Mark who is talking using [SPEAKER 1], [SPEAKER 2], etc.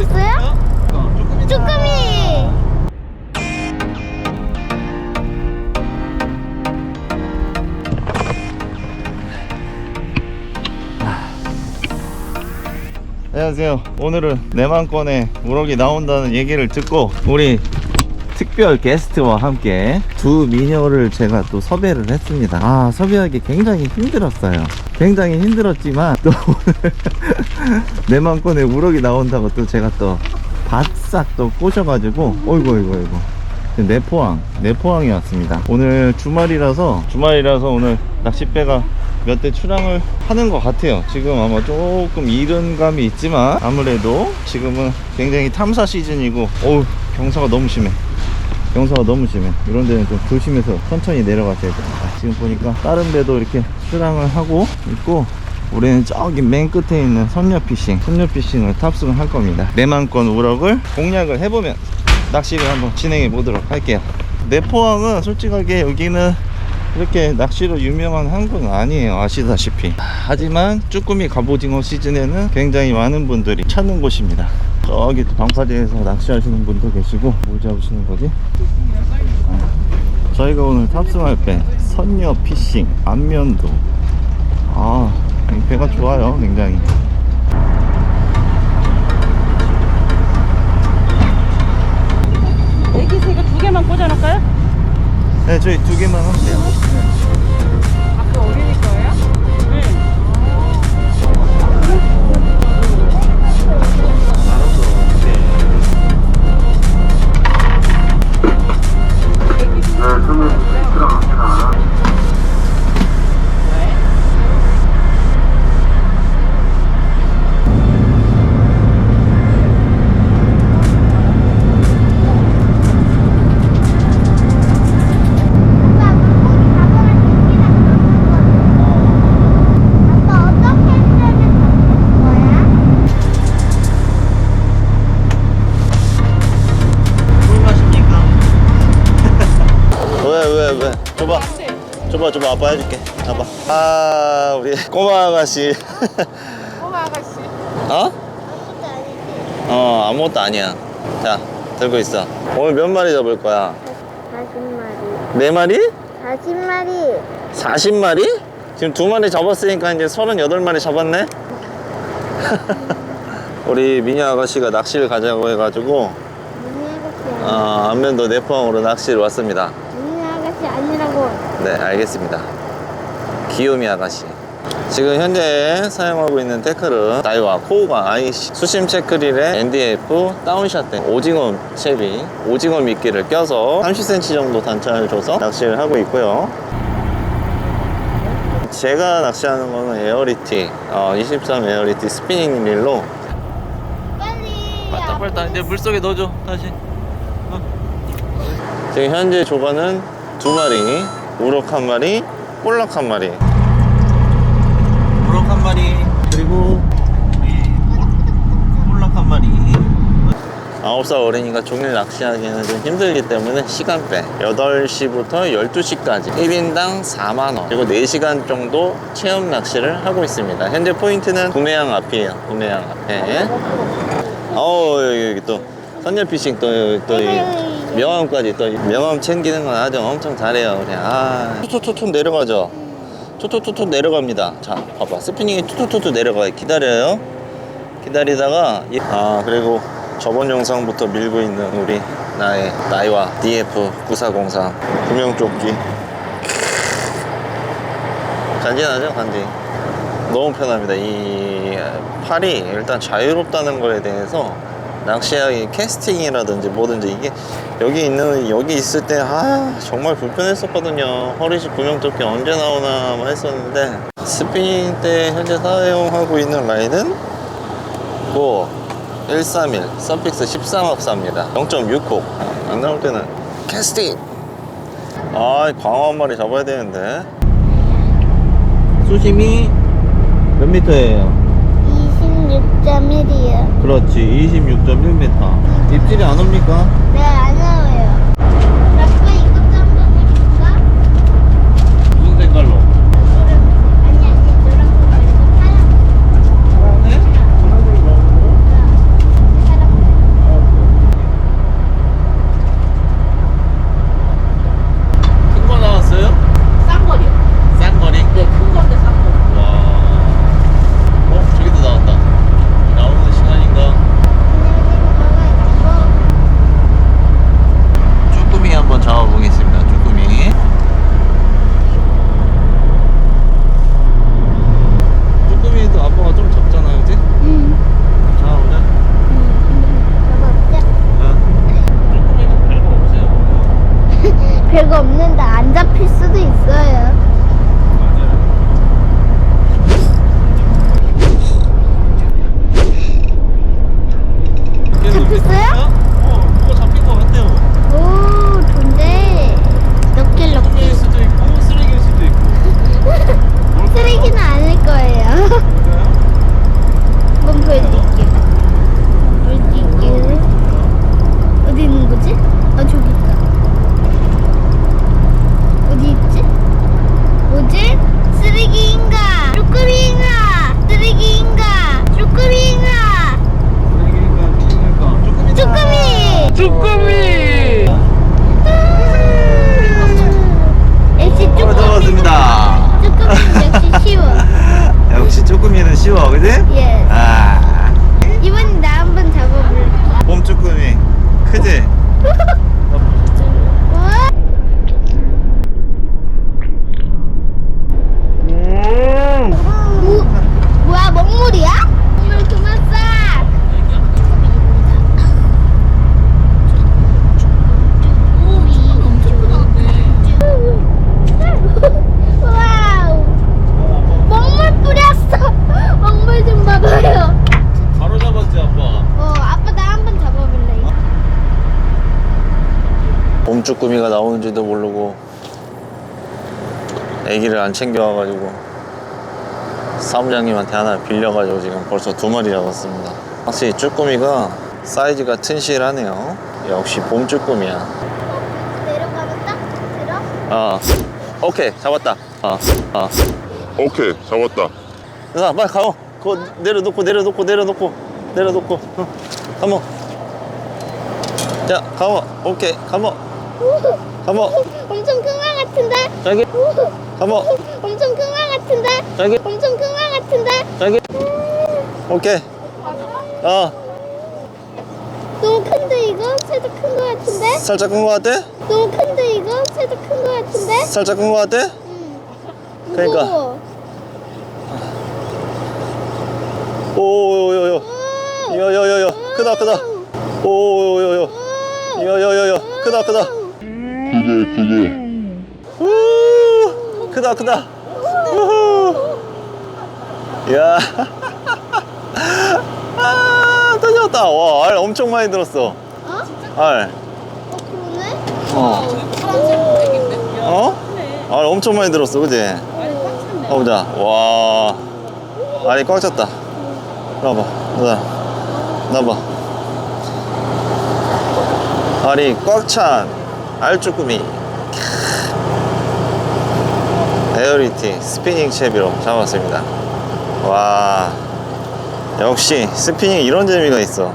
[SPEAKER 1] 잡혔어요? 쭈꾸미.
[SPEAKER 2] 안녕하세요. 오늘은 내만권에 우럭이 나온다는 얘기를 듣고 우리 특별 게스트와 함께 두 미녀를 제가 또 섭외를 했습니다. 아, 섭외하기 굉장히 힘들었어요. 굉장히 힘들었지만 또 오늘 내만권에 우럭이 나온다고 또 제가 또 바싹 또 꼬셔가지고 어이구 어이구 어이구 내포항 내포항에 왔습니다 오늘 주말이라서 주말이라서 오늘 낚싯배가 몇 대 출항을 하는 것 같아요 지금 아마 조금 이른 감이 있지만 아무래도 지금은 굉장히 탐사 시즌이고 어우 경사가 너무 심해 경사가 너무 심해. 이런 데는 좀 조심해서 천천히 내려가셔야 됩니다 지금 보니까 다른 배도 이렇게 출항을 하고 있고 우리는 저기 맨 끝에 있는 선녀 피싱 선녀 피싱을 탑승을 할 겁니다. 내만권 우럭을 공략을 해보면 낚시를 한번 진행해 보도록 할게요. 내포항은 솔직하게 여기는 이렇게 낚시로 유명한 항구는 아니에요. 아시다시피. 하지만 쭈꾸미 갑오징어 시즌에는 굉장히 많은 분들이 찾는 곳입니다 저기 또 방파제에서 낚시하시는 분도 계시고 뭘 잡으시는 거지? 아, 저희가 오늘 탑승할 배 선녀 피싱 안면도 아, 이 배가 좋아요, 굉장히.
[SPEAKER 3] 애기 새가 두 개만 꽂아놓을까요?
[SPEAKER 2] 네, 저희 두 개만 하면 돼요.
[SPEAKER 1] 아빠
[SPEAKER 2] 해줄게. 잡아. 아, 우리 꼬마 아가씨.
[SPEAKER 3] 꼬마 아가씨.
[SPEAKER 2] 어? 어, 아무것도 아니야. 자, 들고 있어. 오늘 몇 마리 잡을 거야?
[SPEAKER 1] 40마리.
[SPEAKER 2] 네 마리?
[SPEAKER 1] 40마리.
[SPEAKER 2] 40마리? 지금 두 마리 잡았으니까 이제 38마리 잡았네? 우리 미녀 아가씨가 낚시를 가자고 해가지고
[SPEAKER 1] 문희 아가씨
[SPEAKER 2] 어, 안면도 내포항으로 낚시를 왔습니다.
[SPEAKER 1] 문희 아가씨 아니라고.
[SPEAKER 2] 네, 알겠습니다. 귀요미 아가씨. 지금 현재 사용하고 있는 태클은 나이와 코우가 IC 수심 체크릴에 NDF 다운샷 된 오징어 채비 오징어 미끼를 껴서 30cm 정도 단차를 줘서 낚시를 하고 있고요. 제가 낚시하는 거는 에어리티 어, 23 에어리티 스피닝 릴로
[SPEAKER 1] 빨리.
[SPEAKER 2] 빨리 빨리 이제 물속에 넣어줘 다시 어. 지금 현재 조과는 두 마리 우럭 한 마리 볼락 한 마리 우럭 한 마리 그리고 볼락 한 마리 아홉 살 어린이가 종일 낚시하기에는 좀 힘들기 때문에 시간배 8시부터 12시까지 1인당 4만원 그리고 4시간 정도 체험 낚시를 하고 있습니다 현재 포인트는 구매항 앞이에요 구매항 앞에 어우 여기, 여기 또 선녀 피싱 또, 또이 명함까지 또 명함 챙기는 건 아주 엄청 잘해요. 그래 아 툭툭툭툭 내려가죠. 툭툭툭툭 내려갑니다. 자 봐봐. 스피닝이 툭툭툭툭 내려가요. 기다려요. 기다리다가 이- 아 그리고 저번 영상부터 밀고 있는 우리 나의 나이와 DF 9403 구명조끼. 간지나죠 간지? 너무 편합니다. 이 팔이 일단 자유롭다는 거에 대해서 낚시하기 캐스팅이라든지 뭐든지 이게 여기 있는 여기 있을 때 아 정말 불편했었거든요. 허리식 구명조끼 언제 나오나 뭐 했었는데 스피닝 때 현재 사용하고 있는 라인은 고 131 서픽스 13합사입니다. 0.6호. 안 나올 때는 캐스팅! 아 광어 한 마리 잡아야 되는데. 수심이 몇 미터예요?
[SPEAKER 1] 26.1이요.
[SPEAKER 2] 그렇지 26.1m 입질이 안 옵니까?
[SPEAKER 1] 네, 안 나와요. 아빠 이것 좀 한번 해줄까?
[SPEAKER 2] 무슨 색깔로?
[SPEAKER 1] 노란, 아니, 아니, 노란 거 말고 파란 거.
[SPEAKER 2] 파란색? 파란색이 너무
[SPEAKER 1] 파란 거. 별거 없는데 안 잡힐 수도 있어요. 잡혔어요?
[SPEAKER 2] 어, 뭐가 잡힌 것 같아요.
[SPEAKER 1] 오, 좋은데. 럭길 럭길.
[SPEAKER 2] 수도 있고 쓰레기일 수도 있고.
[SPEAKER 1] 쓰레기는 아닐 거예요. 한번 보여드릴게요. 보여드릴게요. 어디 있는 거지? 아, 저기 있다. 어디 있지? 뭐지? 쓰레기인가? 쭈꾸미인가? 쓰레기인가? 쭈꾸미인가? 쭈꾸미!
[SPEAKER 3] 쭈꾸미!
[SPEAKER 1] 역시
[SPEAKER 2] 어,
[SPEAKER 1] 쭈꾸미.
[SPEAKER 2] 잡았습니다.
[SPEAKER 1] 쭈꾸미는 역시 쉬워.
[SPEAKER 2] 역시 쪼꾸미는 쉬워, 그지?
[SPEAKER 1] 예.
[SPEAKER 2] 아,
[SPEAKER 1] 이번에 나 한번 잡아볼게.
[SPEAKER 2] 봄 쪼꾸미. 크지?
[SPEAKER 1] 우와. 우, 뭐야 먹물이야? 먹물 그만 싸. 와우. 먹물 뿌렸어. 먹물 좀 봐봐요.
[SPEAKER 2] 바로 잡았지, 아빠.
[SPEAKER 1] 어, 아빠 나 한번 잡아볼래.
[SPEAKER 2] 봄 쭈꾸미가 나오는지도 모르고 애기를 안 챙겨와가지고 사무장님한테 하나 빌려가지고 지금 벌써 두 마리 잡았습니다. 확실히 쭈꾸미가 사이즈가 튼실하네요. 역시 봄 쭈꾸미야.
[SPEAKER 1] 내려가면 딱 들어.
[SPEAKER 2] 어 오케이 잡았다. 어, 어.
[SPEAKER 4] 오케이 잡았다.
[SPEAKER 2] 자 빨리 가요 그거 내려놓고 내려놓고 내려놓고 내려놓고. 어. 가모. 자 가모. 오케이 가모 가모
[SPEAKER 1] 엄청 큰 거 같은데?
[SPEAKER 2] 저기 가모
[SPEAKER 1] 엄청 큰 거 같은데?
[SPEAKER 2] 저기
[SPEAKER 1] 엄청 큰 거 같은데?
[SPEAKER 2] 저기 오케이 어
[SPEAKER 1] 너무 큰데 이거? 살짝 큰거 같은데?
[SPEAKER 2] 살짝 큰 거 같아?
[SPEAKER 1] 너무 큰데 이거? 살짝 큰거 같은데?
[SPEAKER 2] 살짝 큰 거 같아?
[SPEAKER 1] 응.
[SPEAKER 2] 그러니까.
[SPEAKER 1] 무거워.
[SPEAKER 2] 오요요요
[SPEAKER 1] 오.
[SPEAKER 2] 요요요요 크다 크다 오요요요
[SPEAKER 1] 오.
[SPEAKER 2] 요요요요 크다 크다
[SPEAKER 4] 그게 그게
[SPEAKER 2] 우 크다 크다. 우후. 야. 아, 터졌다. 와, 알 엄청 많이 들었어.
[SPEAKER 1] 어?
[SPEAKER 2] 알.
[SPEAKER 1] 어 그러네?
[SPEAKER 2] 어. 어? 알 엄청 많이 들었어 그지? 가보자. 와. 알이 꽉 찼다. 나봐 나 나봐. 알이 꽉찬 알쭈꾸미. 에어리티 스피닝 채비로 잡았습니다. 와. 역시 스피닝 이런 재미가 있어